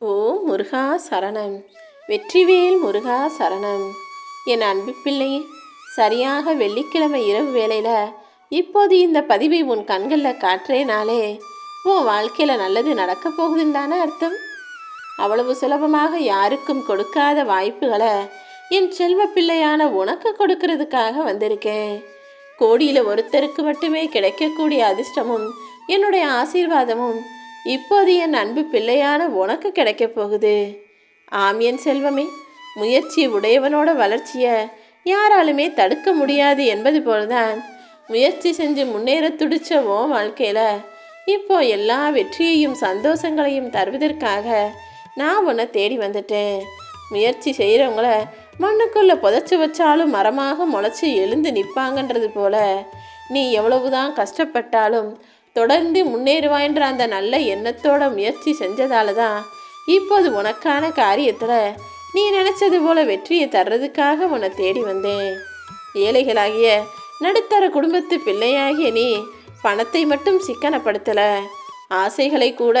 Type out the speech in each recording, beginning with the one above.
ஓ முருகா சரணம். வெற்றிவேல் முருகா சரணம். என் அன்பு பிள்ளை சரியாக வெள்ளிக்கிழமை இரவு வேளையில் இப்போது இந்த பதிவை உன் கண்களில் காட்டுறேனாலே உன் வாழ்க்கையில் நல்லது நடக்கப் போகுதுன்னு தானே அர்த்தம்? அவ்வளவு சுலபமாக யாருக்கும் கொடுக்காத வாய்ப்புகளை என் செல்வ பிள்ளையான உனக்கு கொடுக்கறதுக்காக வந்திருக்கேன். கோடியில் ஒருத்தருக்கு மட்டுமே கிடைக்கக்கூடிய அதிர்ஷ்டமும் என்னுடைய ஆசீர்வாதமும் இப்போது என் அன்பு பிள்ளையான உனக்கு கிடைக்கப் போகுது. ஆம் என் செல்வமே முயற்சி உடையவனோட வளர்ச்சியை யாராலுமே தடுக்க முடியாது என்பது போலதான். முயற்சி செஞ்சு முன்னேற துடிச்ச ஓ வாழ்க்கையில் இப்போ எல்லா வெற்றியையும் சந்தோஷங்களையும் தருவதற்காக நான் உன்னை தேடி வந்துட்டேன். முயற்சி செய்கிறவங்கள மண்ணுக்குள்ளே புதைச்சி வச்சாலும் மரமாக முளைச்சி எழுந்து நிற்பாங்கன்றது போல நீ எவ்வளவுதான் கஷ்டப்பட்டாலும் தொடர்ந்து முன்னேறுவாயின்ற அந்த நல்ல எண்ணத்தோட முயற்சி செஞ்சதால தான் இப்போது உனக்கான காரியத்தில் நீ நினச்சது போல வெற்றியை தர்றதுக்காக உன்னை தேடி வந்தேன். ஏழைகளாகிய நடுத்தர குடும்பத்து பிள்ளையாகிய நீ பணத்தை மட்டும் சிக்கனப்படுத்தலை. ஆசைகளை கூட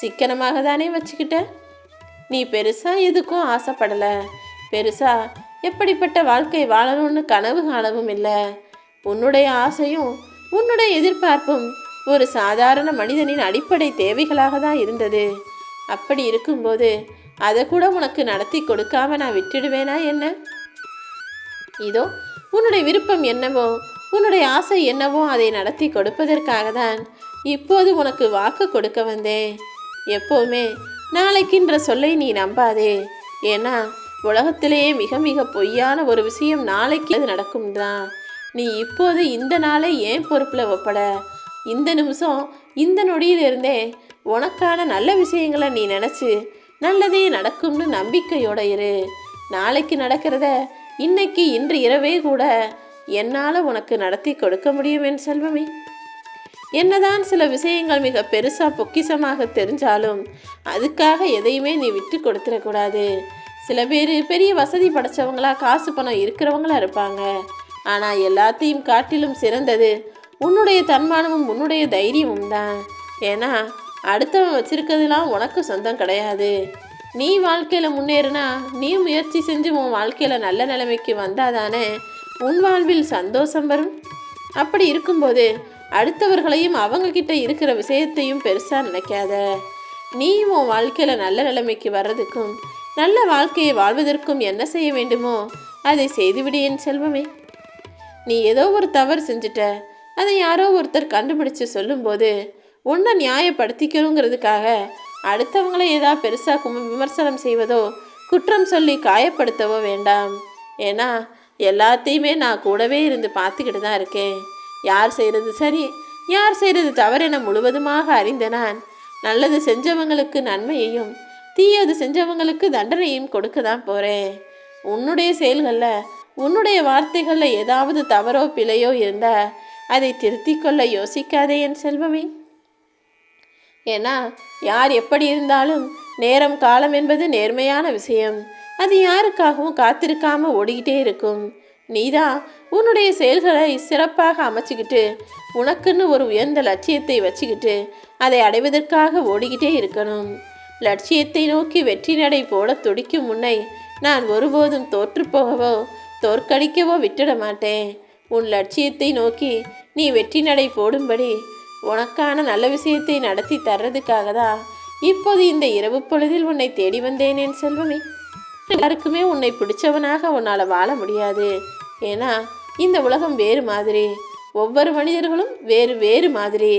சிக்கனமாக தானே வச்சுக்கிட்ட? நீ பெருசா எதுக்கும் ஆசைப்படலை. பெருசா எப்படிப்பட்ட வாழ்க்கை வாழணும்னு கனவு காணவும் இல்லை. உன்னுடைய ஆசையும் உன்னுடைய எதிர்பார்ப்பும் ஒரு சாதாரண மனிதனின் அடிப்படை தேவைகளாக தான் இருந்தது. அப்படி இருக்கும்போது அதை கூட உனக்கு நடத்தி கொடுக்காம நான் விட்டுடுவேனா என்ன? இதோ உன்னுடைய விருப்பம் என்னவோ உன்னுடைய ஆசை என்னவோ அதை நடத்தி கொடுப்பதற்காக தான் இப்போது உனக்கு வாக்கு கொடுக்க வந்தேன். எப்போவுமே நாளைக்குன்ற சொல்லை நீ நம்பாதே. ஏன்னா உலகத்திலேயே மிக மிக பொய்யான ஒரு விஷயம் நாளைக்கு அது நடக்கும் தான் நீ இப்போது இந்த நாளை ஏன் பொறுப்பில் வைப்பட இந்த நிமிஷம் இந்த நொடியிலிருந்தே உனக்கான நல்ல விஷயங்களை நீ நினச்சி நல்லதே நடக்கும்னு நம்பிக்கையோட இரு. நாளைக்கு நடக்கிறத இன்னைக்கு இன்று இரவே கூட என்னால் உனக்கு நடத்தி கொடுக்க முடியும் என் செல்வமே. என்னதான் சில விஷயங்கள் மிக பெருசாக பொக்கிஷமாக தெரிஞ்சாலும் அதுக்காக எதையுமே நீ விட்டு கொடுத்துடக்கூடாது சில பேர் பெரிய வசதி படைச்சவங்களா காசு பணம் இருக்கிறவங்களா இருப்பாங்க. ஆனால் எல்லாத்தையும் காட்டிலும் சிறந்தது உன்னுடைய தன்மானமும் உன்னுடைய தைரியமும் தான். ஏன்னா அடுத்தவன் வச்சிருக்கிறதுலாம் உனக்கு சொந்தம் கிடையாது. நீ வாழ்க்கையில் முன்னேறினா நீ முயற்சி செஞ்சு உன் வாழ்க்கையில் நல்ல நிலைமைக்கு வந்தாதானே உன் வாழ்வில் சந்தோஷம் வரும். அப்படி இருக்கும்போது அடுத்தவர்களையும் அவங்கக்கிட்ட இருக்கிற விஷயத்தையும் பெருசாக நினைக்காத. நீ உன் வாழ்க்கையில் நல்ல நிலைமைக்கு வர்றதுக்கும் நல்ல வாழ்க்கையை வாழ்வதற்கும் என்ன செய்ய வேண்டுமோ அதை செய்துவிடு என் செல்வமே. நீ ஏதோ ஒரு தவறு செஞ்சுட்ட அதை யாரோ ஒருத்தர் கண்டுபிடிச்சு சொல்லும்போது உன்னை நியாயப்படுத்திக்கணுங்கிறதுக்காக அடுத்தவங்களை ஏதா பெருசாக விமர்சனம் செய்வதோ குற்றம் சொல்லி காயப்படுத்தவோ வேண்டாம். ஏன்னா எல்லாத்தையுமே நான் கூடவே இருந்து பார்த்துக்கிட்டு தான் இருக்கேன். யார் செய்கிறது சரி யார் செய்கிறது தவறென முழுவதுமாக அறிந்த நான் நல்லது செஞ்சவங்களுக்கு நன்மையையும் தீயது செஞ்சவங்களுக்கு தண்டனையும் கொடுக்க தான் போகிறேன் உன்னுடைய செயல்களில் உன்னுடைய வார்த்தைகளில் ஏதாவது தவறோ பிழையோ இருந்தால் அதை திருத்திக் கொள்ள யோசிக்காதே என் செல்வமே. ஏன்னா யார் எப்படி இருந்தாலும் நேரம் காலம் என்பது நேர்மையான விஷயம். அது யாருக்காகவும் காத்திருக்காம ஓடிக்கிட்டே இருக்கும். நீதான் உன்னுடைய செயல்களை சிறப்பாக அமைச்சுக்கிட்டு உனக்குன்னு ஒரு உயர்ந்த லட்சியத்தை வச்சுக்கிட்டு அதை அடைவதற்காக ஓடிக்கிட்டே இருக்கணும். லட்சியத்தை நோக்கி வெற்றி நடை போட துடிக்கும் முன்னை நான் ஒருபோதும் தோற்றுப்போகவோ தோற்கடிக்கவோ விட்டுட மாட்டேன். உன் லட்சியத்தை நோக்கி நீ வெற்றி நடை போடும்படி உனக்கான நல்ல விஷயத்தை நடத்தி தர்றதுக்காக தான் இப்போது இந்த இரவு பொழுதில் உன்னை தேடி வந்தேன் என் செல்வமே. எல்லாருக்குமே உன்னை பிடிச்சவனாக உன்னால் வாழ முடியாது. ஏன்னா இந்த உலகம் வேறு மாதிரி. ஒவ்வொரு மனிதர்களும் வேறு வேறு மாதிரி.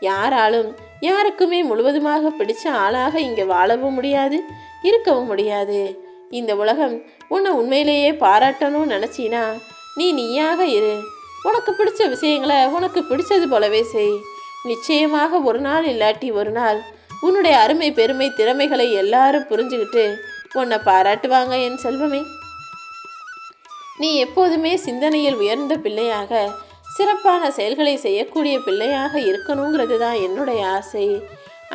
யாராலும் யாருக்குமே முழுவதுமாக பிடிச்ச ஆளாக இங்கே வாழவும் முடியாது இருக்கவும் முடியாது. இந்த உலகம் உன்னை உண்மையிலேயே பாராட்டணும்னு நினச்சின்னா நீ நீயாக இரு. உனக்கு பிடிச்ச விஷயங்களை உனக்கு பிடிச்சது போலவே செய். நிச்சயமாக ஒரு நாள் இல்லாட்டி ஒரு நாள். உன்னுடைய அருமை பெருமை திறமைகளை எல்லாரும் புரிஞ்சுக்கிட்டு உன்னை பாராட்டுவாங்க என் செல்வமே. நீ எப்போதுமே சிந்தனையில் உயர்ந்த பிள்ளையாக சிறப்பான செயல்களை செய்யக்கூடிய பிள்ளையாக இருக்கணுங்கிறது தான் என்னுடைய ஆசை.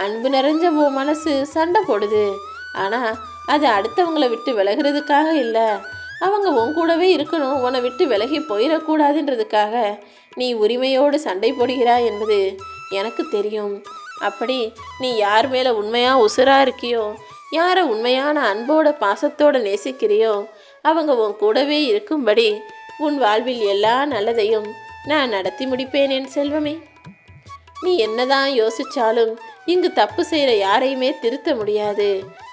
அன்பு நிறைஞ்ச ஓ மனசு சண்டை போடுது. ஆனால் அது அடுத்தவங்களை விட்டு விலகிறதுக்காக இல்லை. அவங்க உன் கூடவே இருக்கணும் உன்னை விட்டு விலகி போயிடக்கூடாதுன்றதுக்காக நீ உரிமையோடு சண்டை போடுகிறாய் என்பது எனக்கு தெரியும். அப்படி நீ யார் மேலே உண்மையாக உசுராக இருக்கியோ யாரை உண்மையான அன்போட பாசத்தோடு நேசிக்கிறியோ அவங்க உன் கூடவே இருக்கும்படி உன் வாழ்வில் எல்லா நல்லதையும் நான் நடத்தி முடிப்பேன் என் செல்வமே. நீ என்னதான் யோசிச்சாலும் இங்கு தப்பு செய்கிற யாரையுமே திருத்த முடியாது.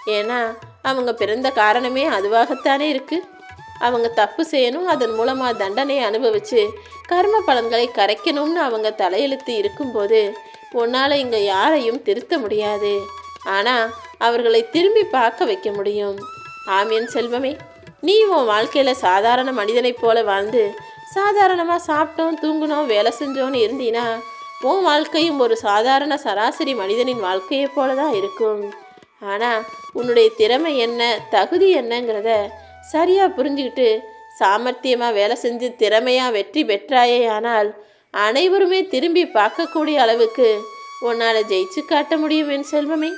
ஏன்னா அவங்க பிறந்த காரணமே அதுவாகத்தானே இருக்குது அவங்க தப்பு செய்யணும். அதன் மூலமாக தண்டனை அனுபவிச்சு கர்ம பலன்களை கரைக்கணும்னு அவங்க தலையெழுத்து இருக்கும்போது உன்னால் இங்கே யாரையும் திருத்த முடியாது. ஆனால் அவர்களை திரும்பி பார்க்க வைக்க முடியும். ஆமியன் செல்வமே. நீ உன் வாழ்க்கையில் சாதாரண மனிதனைப் போல வாழ்ந்து சாதாரணமாக சாப்பிட்டோம் தூங்கினோம் வேலை செஞ்சோன்னு இருந்தீன்னா உன் வாழ்க்கையும் ஒரு சாதாரண சராசரி மனிதனின் வாழ்க்கையைப் போல தான் இருக்கும். ஆனால் உன்னுடைய திறமை என்ன தகுதி என்னங்கிறத சரியாக புரிஞ்சுக்கிட்டு சாமர்த்தியமாக வேலை செஞ்சு திறமையாக வெற்றி பெற்றாயே ஆனால் அனைவருமே திரும்பி பார்க்கக்கூடிய அளவுக்கு உன்னால் ஜெயிச்சு காட்ட முடியும் என் செல்வமே.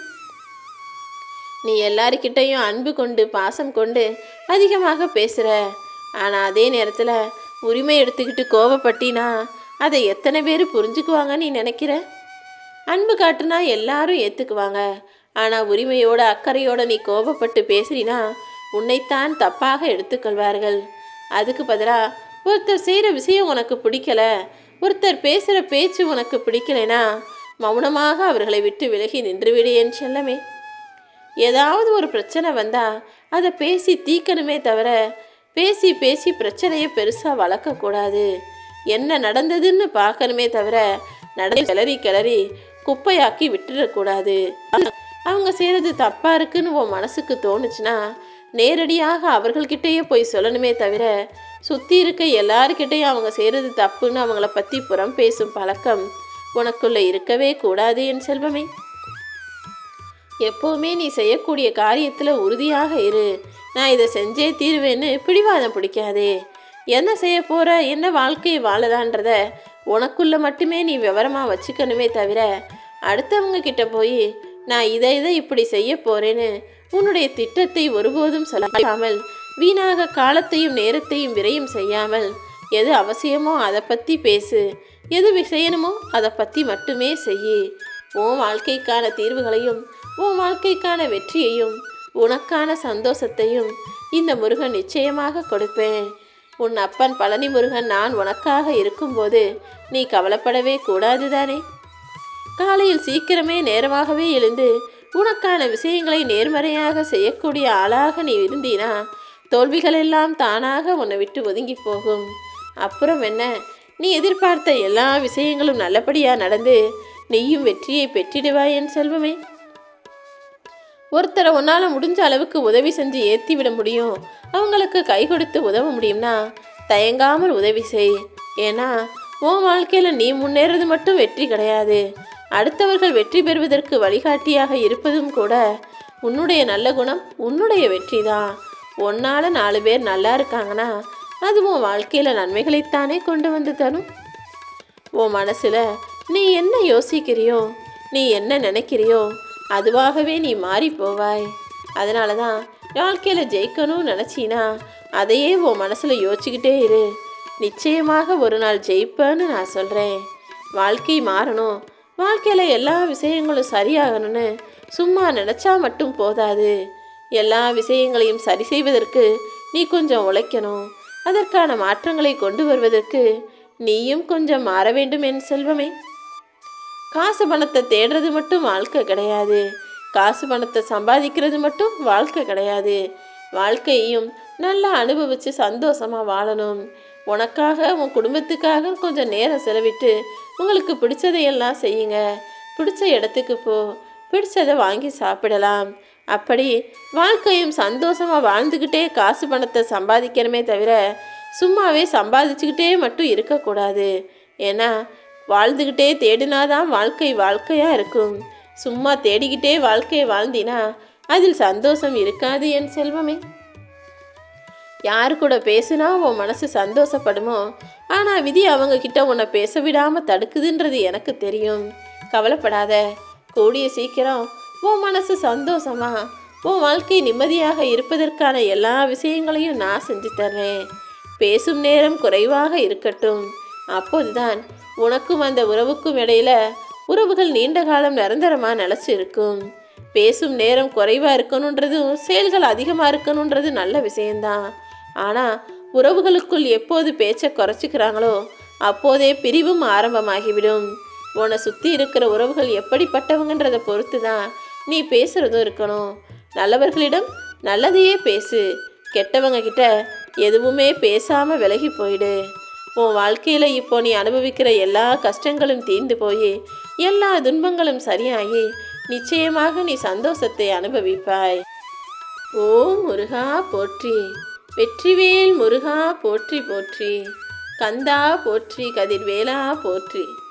நீ எல்லாருக்கிட்டையும் அன்பு கொண்டு பாசம் கொண்டு அதிகமாக பேசுகிற ஆனால் அதே நேரத்தில் உரிமை எடுத்துக்கிட்டு கோவப்பட்டினா அதை எத்தனை பேர் புரிஞ்சுக்குவாங்க நீ நினைக்கிற? அன்பு காட்டுனா எல்லாரும் ஏற்றுக்குவாங்க ஆனால் உரிமையோட அக்கறையோட நீ கோபப்பட்டு பேசுறினா உன்னைத்தான் தப்பாக எடுத்துக்கொள்வார்கள். அதுக்கு பதிலாக ஒருத்தர் செய்கிற விஷயம் உனக்கு பிடிக்கல ஒருத்தர் பேசுகிற பேச்சு உனக்கு பிடிக்கலைனா மௌனமாக அவர்களை விட்டு விலகி நின்றுவிடு என் செல்லமே. ஏதாவது ஒரு பிரச்சனை வந்தால் அதை பேசி தீக்கணுமே தவிர பேசி பேசி பிரச்சனையை பெருசாக வளர்க்கக்கூடாது என்ன நடந்ததுன்னு பார்க்கணுமே தவிர நட கிளறி கிளறி குப்பையாக்கி விட்டுடக்கூடாது அவங்க செய்கிறது தப்பாக இருக்குன்னு உன் மனசுக்கு தோணுச்சுன்னா நேரடியாக அவர்கள்கிட்டயே போய் சொல்லணுமே தவிர சுற்றி இருக்க எல்லாருக்கிட்டையும் அவங்க செய்கிறது தப்புன்னு அவங்கள பற்றி புறம் பேசும் பழக்கம் உனக்குள்ளே இருக்கவே கூடாது என் செல்வமே. எப்போவுமே நீ செய்யக்கூடிய காரியத்தில் உறுதியாக இரு. நான் இதை செஞ்சே தீர்வேன்னு பிடிவாதம் பிடிக்காதே. என்ன செய்ய போகிற என்ன வாழ்க்கையை வாழலான்றத உனக்குள்ளே மட்டுமே நீ விவரமாக வச்சுக்கணுமே தவிர அடுத்தவங்க கிட்ட போய் நான் இதை இதை இப்படி செய்ய போகிறேன்னு உன்னுடைய திட்டத்தை ஒருபோதும் சொல்லாமல் வீணாக காலத்தையும் நேரத்தையும் விரையும் செய்யாமல் எது அவசியமோ அதை பற்றி பேசு. எது செய்யணுமோ அதை பற்றி மட்டுமே செய்யி. உன் வாழ்க்கைக்கான தீர்வுகளையும் உன் வாழ்க்கைக்கான வெற்றியையும் உனக்கான சந்தோஷத்தையும் இந்த முருகன் நிச்சயமாக கொடுப்பேன். உன் அப்பன் பழனி முருகன் நான் உனக்காக இருக்கும்போது நீ கவலைப்படவே கூடாது தானே? காலையில் சீக்கிரமே நேரமாகவே எழுந்து உனக்கான விஷயங்களை நேர்மறையாக செய்யக்கூடிய ஆளாக நீ இருந்தீனா தோல்விகளெல்லாம் தானாக உன்னை விட்டு ஒதுங்கி போகும். அப்புறம் என்ன? நீ எதிர்பார்த்த எல்லா விஷயங்களும் நல்லபடியாக நடந்து நீயும் வெற்றியை பெற்றிடுவாய் என் செல்வமே. ஒருத்தரை உன்னால் முடிஞ்ச அளவுக்கு உதவி செஞ்சு ஏற்றி விட முடியும். அவங்களுக்கு கை கொடுத்து உதவ முடியும்னா தயங்காமல் உதவி செய். ஏன்னா உன் வாழ்க்கையில் நீ முன்னேறது மட்டும் வெற்றி கிடையாது. அடுத்தவர்கள் வெற்றி பெறுவதற்கு வழிகாட்டியாக இருப்பதும் கூட உன்னுடைய நல்ல குணம் உன்னுடைய வெற்றி தான் உன்னால் நாலு பேர் நல்லா இருக்காங்கன்னா அது உன் வாழ்க்கையில் நன்மைகளைத்தானே கொண்டு வந்து தரும். உன் மனசில் நீ என்ன யோசிக்கிறியோ நீ என்ன நினைக்கிறியோ அதுவாகவே நீ மாறி போவாய். அதனால தான் வாழ்க்கையில் ஜெயிக்கணும்னு நினச்சினா அதையே உன் மனசில் யோசிச்சுக்கிட்டே இரு. நிச்சயமாக ஒரு நாள் ஜெயிப்பேன்னு நான் சொல்கிறேன் வாழ்க்கை மாறணும் வாழ்க்கையில் எல்லா விஷயங்களும் சரியாகணும்னு சும்மா நினச்சா மட்டும் போதாது. எல்லா விஷயங்களையும் சரி செய்வதற்கு நீ கொஞ்சம் உழைக்கணும். அதற்கான மாற்றங்களை கொண்டு வருவதற்கு நீயும் கொஞ்சம் மாற வேண்டும் என் செல்வமே. காசு பணத்தை தேடுறது மட்டும் வாழ்க்கை கிடையாது. காசு பணத்தை சம்பாதிக்கிறது மட்டும் வாழ்க்கை கிடையாது. வாழ்க்கையையும் நல்லா அனுபவித்து சந்தோஷமாக வாழணும். உனக்காக உன் குடும்பத்துக்காக கொஞ்சம் நேரம் செலவிட்டு உங்களுக்கு பிடிச்சதையெல்லாம் செய்யுங்க. பிடிச்ச இடத்துக்கு போ. பிடிச்சதை வாங்கி சாப்பிடலாம். அப்படி வாழ்க்கையும் சந்தோஷமாக வாழ்ந்துக்கிட்டே காசு பணத்தை சம்பாதிக்கணுமே தவிர சும்மாவே சம்பாதிச்சுக்கிட்டே மட்டும் இருக்கக்கூடாது. ஏன்னா வாழ்ந்துக்கிட்டே தேடினாதான் வாழ்க்கை வாழ்க்கையாக இருக்கும். சும்மா தேடிக்கிட்டே வாழ்க்கையை வாழ்ந்தினா அதில் சந்தோஷம் இருக்காது என் செல்வமே. யார் கூட பேசுனா உன் மனசு சந்தோஷப்படுமோ? ஆனால் விதி அவங்க கிட்ட உன்னை பேச விடாமல் தடுக்குதுன்றது எனக்கு தெரியும். கவலைப்படாத. கூடிய சீக்கிரம் உன் மனசு சந்தோஷமா உன் வாழ்க்கை நிம்மதியாக இருப்பதற்கான எல்லா விஷயங்களையும் நான் செஞ்சு தர்றேன். பேசும் நேரம் குறைவாக இருக்கட்டும். அப்போதுதான் உனக்கும் அந்த உறவுக்கும் இடையில உறவுகள் நீண்ட காலம் நிரந்தரமாக நிலச்சி இருக்கும் பேசும் நேரம் குறைவாக இருக்கணுன்றதும் செயல்கள் அதிகமாக இருக்கணுன்றது நல்ல விஷயம்தான். ஆனால் உறவுகளுக்குள் எப்போது பேச்சை குறைச்சிக்கிறாங்களோ அப்போதே பிரிவும் ஆரம்பமாகிவிடும். உன்னை சுற்றி இருக்கிற உறவுகள் எப்படிப்பட்டவங்கன்றதை பொறுத்து தான் நீ பேசுகிறதும் இருக்கணும். நல்லவர்களிடம் நல்லதையே பேசு. கெட்டவங்க கிட்ட எதுவுமே பேசாமல் விலகி போயிடு. உன் வாழ்க்கையில் இப்போ நீ அனுபவிக்கிற எல்லா கஷ்டங்களும் தீர்ந்து போய் எல்லா துன்பங்களும் சரியாகி நிச்சயமாக நீ சந்தோஷத்தை அனுபவிப்பாய். ஓ முருகா போற்றி. வெற்றிவேல் முருகா போற்றி போற்றி கந்தா போற்றி கதிர்வேலா போற்றி.